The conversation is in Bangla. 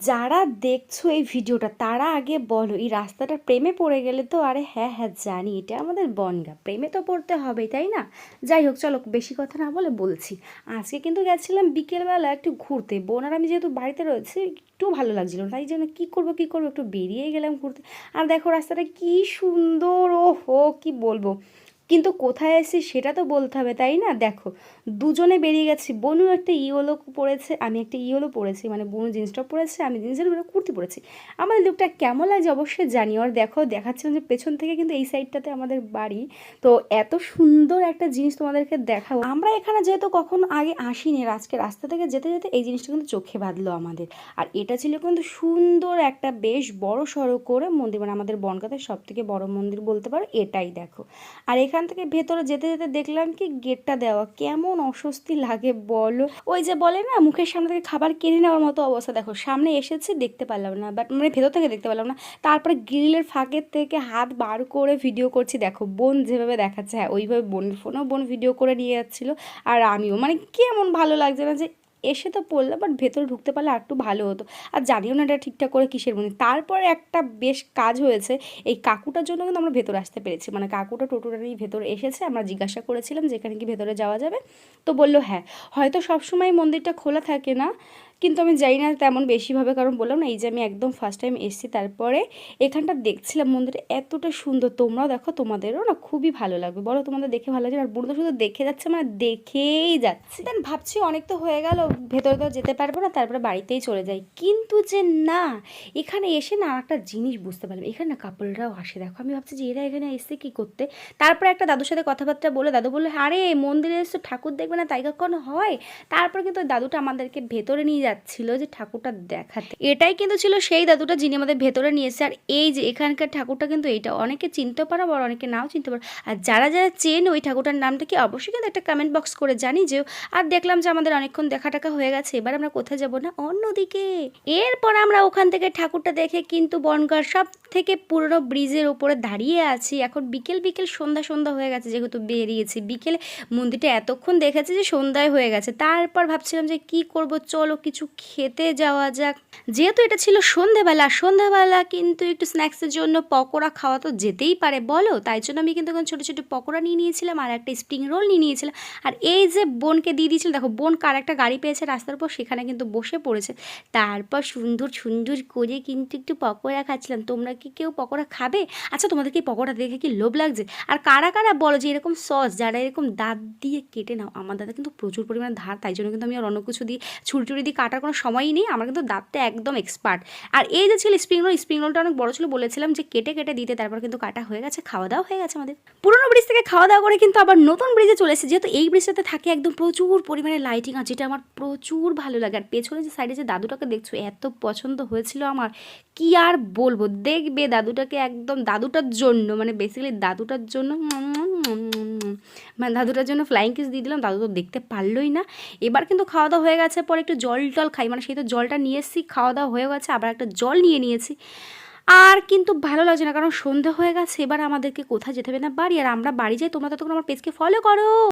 যারা দেখছ এই ভিডিওটা, তারা আগে বলো, এই রাস্তাটা প্রেমে পড়ে গেলে তো, আরে হ্যাঁ হ্যাঁ জানি, এটা আমাদের বনগা। প্রেমে তো পড়তে হবেই, তাই না? যাই হোক, চলো, বেশি কথা না বলে বলছি। আজকে কিন্তু গেছিলাম বিকেলবেলা একটু ঘুরতে। বোন আর আমি যেহেতু বাড়িতে রয়েছি, একটু ভালো লাগছিল তাই জন্য কী করব কী করব, একটু বেরিয়ে গেলাম ঘুরতে। আর দেখো, রাস্তাটা কি সুন্দর ও হো কী বলব? কিন্তু কোথায় এসেছি সেটা তো বলতে হবে, তাই না? দেখো, দুজনে বেরিয়ে গেছি। বনু একটা ইয়েলো পরেছে, আমি একটা ইয়েলো পরেছি মানে বনু জিন্সটা পরেছে, আমি জিন্সের উপরে কুর্তি পরেছি। আমাদের লুকটা কেমন লাগছে অবশ্যই জানি আর দেখো, দেখাচ্ছিলাম যে পেছন থেকে কিন্তু এই সাইডটাতে আমাদের বাড়ি। তো এত সুন্দর একটা জিনিস তোমাদেরকে দেখাবো। আমরা এখানে যেহেতু কখনো আগে আসিনি আজকে রাস্তা থেকে যেতে যেতে এই জিনিসটা কিন্তু চোখে বাঁধলো আমাদের। আর এটা ছিল কিন্তু সুন্দর একটা, বেশ বড় সড়ো করে মন্দির মানে আমাদের বনগাতে সব থেকে বড় মন্দির বলতে পারো, এটাই দেখো। আর এখান থেকে ভেতরে যেতে যেতে দেখলাম কি গেটটা দেওয়া। কেমন অস্বস্তি লাগে বলো। ওই যে বলে না, মুখের সামনে থেকে খাবার কিনে নেওয়ার মতো অবস্থা। দেখো, সামনে এসেছে, দেখতে পারলাম না বাট মানে ভেতর থেকে দেখতে পারলাম না। তারপরে গ্রিলের ফাঁকের থেকে হাত বার করে ভিডিও করছি। দেখো, বোন যেভাবে দেখাচ্ছে হ্যাঁ ওইভাবে বোনের ফোনেও বোন ভিডিও করে নিয়ে যাচ্ছিল, আর আমিও। মানে কেমন ভালো লাগছে না যে এসে তো পড়লাম বাট ভেতরে ঢুকতে পারলে আর একটু ভালো হতো। আর জানিও না এটা ঠিকঠাক করে কিসের মধ্যে তারপরে একটা বেশ কাজ হয়েছে, এই কাকুটার জন্য কিন্তু আমরা ভেতরে আসতে পেরেছি। মানে কাকুটা টোটোটারই ভেতরে এসেছে, আমরা জিজ্ঞাসা করেছিলাম, যেখানে কি ভেতরে যাওয়া যাবে? তো বলল হ্যাঁ। হয়তো সবসময় মন্দিরটা খোলা থাকে না কিন্তু আমি জানি না তেমন বেশিভাবে, কারণ বললাম না, এই যে আমি একদম ফার্স্ট টাইম এসেছি, তারপরে এখানটা দেখছিলাম, মন্দিরটা এতটা সুন্দর। তোমরাও দেখো, তোমাদেরও না খুবই ভালো লাগবে। বলো, তোমাদের দেখে ভালো লাগছে? আর বুড়ো শুধু দেখে যাচ্ছে মানে দেখেই যাচ্ছে। দেন ভাবছি অনেক তো হয়ে গেল, ভেতরে তো যেতে পারব না, তারপরে বাড়িতেই চলে যাই। কিন্তু যে না, এখানে এসে না একটা জিনিস বুঝতে পারলাম। এখানে না কাপড়রাও আসে। দেখো, আমি ভাবছি যে এরা এখানে এসে কি করতে? তারপরে একটা দাদুর সাথে কথাবার্তা বলে, দাদু বলল, আরে, মন্দিরে এসে ঠাকুর দেখবে না, তাই কখনো হয়? তারপর কিন্তু দাদুটা আমাদেরকে ভেতরে নিয়ে যাচ্ছিল যে ঠাকুরটা দেখাতে। এটাই কিন্তু ছিল সেই দাদুটা যিনি আমাদের ভেতরে নিয়েছে আর এই যে এখানকার ঠাকুরটা কিন্তু এইটা অনেকে চিনতে পারো আবার অনেকে নাও চিনতে পারো। আর যারা যারা চেন ওই ঠাকুরটার নামটা কি, অবশ্যই কিন্তু একটা কমেন্ট বক্স করে জানি যে আর দেখলাম যে আমাদের অনেকক্ষণ দেখা টাকা হয়ে গেছে, এবার আমরা কোথায় যাব না, অন্যদিকে। এরপর আমরা ওখান থেকে ঠাকুরটা দেখে কিন্তু বনগার সব থেকে পুরনো ব্রিজের ওপরে দাঁড়িয়ে আছি। এখন বিকেল বিকেল সন্ধ্যা সন্ধ্যা হয়ে গেছে যেহেতু বেরিয়েছি। বিকেলে মন্দিরটা এতক্ষণ দেখেছি যে সন্ধ্যায় হয়ে গেছে। তারপর ভাবছিলাম যে কি করব, চলো কিছু খেতে যাওয়া যাক। যেহেতু এটা ছিল সন্ধেবেলা সন্ধেবেলা কিন্তু একটু স্ন্যাক্সের জন্য পকোড়া খাওয়া তো যেতেই পারে, বলো? তাই জন্য আমি কিন্তু এখন ছোটো ছোটো পকোড়া নিয়ে নিয়েছিলাম আর একটা স্প্রিং রোল নিয়ে নিয়েছিলাম। আর এই যে বোনকে দিয়ে দিয়েছিল, দেখো বোন কার একটা গাড়ি পেয়েছে রাস্তার উপর, সেখানে কিন্তু বসে পড়েছে। তারপর সুন্দর সুন্দর করে কিন্তু একটু পকোড়া খাচ্ছিলাম। তোমরা কি কেউ পকোড়া খাবে? আচ্ছা তোমাদেরকে এই পকোড়া দেখে কি লোভ লাগছে? আর কারা কারা বলো যে এরকম সস যারা এরকম দাঁত দিয়ে কেটে নাও, আমার দাদা কিন্তু প্রচুর পরিমাণে ধার, তাই জন্য কিন্তু আমি আর অন্য কিছু দিয়ে, ছুরি টুরি দিয়ে কাটার কোনো সময়ই নেই, আমার কিন্তু দাঁতটা একদম এক্সপার্ট আর এই যে ছিল স্প্রিং রোল স্প্রিং রোলটা অনেক বড় ছিল, বলেছিলাম যে কেটে কেটে দিতে, তারপর কিন্তু কাটা হয়ে গেছে, খাওয়া দাওয়া হয়ে গেছে আমাদের। পুরোনো ব্রিজ থেকে খাওয়া দাওয়া করে কিন্তু আবার নতুন ব্রিজে চলে এসেছে, যেহেতু এই ব্রিজটাতে থাকে একদম প্রচুর পরিমাণে লাইটিং আর যেটা আমার প্রচুর ভালো লাগে। আর পেছনে যে সাইডে যে দাদুটাকে দেখছ, এত পছন্দ হয়েছিল আমার, কি আর বলব? দেখবে দাদুটাকে একদম, দাদুটার জন্য মানে বেসিক্যালি দাদুটার জন্য মানে দাদুটার জন্য ফ্লাইং কিস দিয়ে দিলাম, দাদু তো দেখতে পারলোই না। এবার কিন্তু খাওয়া দাওয়া হয়ে গেছে, পরে একটু জল টল খাই। মানে সেই তো জলটা নিয়ে এসেছি খাওয়া দাওয়া হয়ে গেছে, আবার একটা জল নিয়ে নিয়েছি। আর কিন্তু ভালো লাগছে না, কারণ সন্ধে হয়ে গেছে, এবার আমাদেরকে কোথায় যেতে হবে না, বাড়ি। আর আমরা বাড়ি যাই, তোমরা ততক্ষণ আমার পেজকে ফলো করো।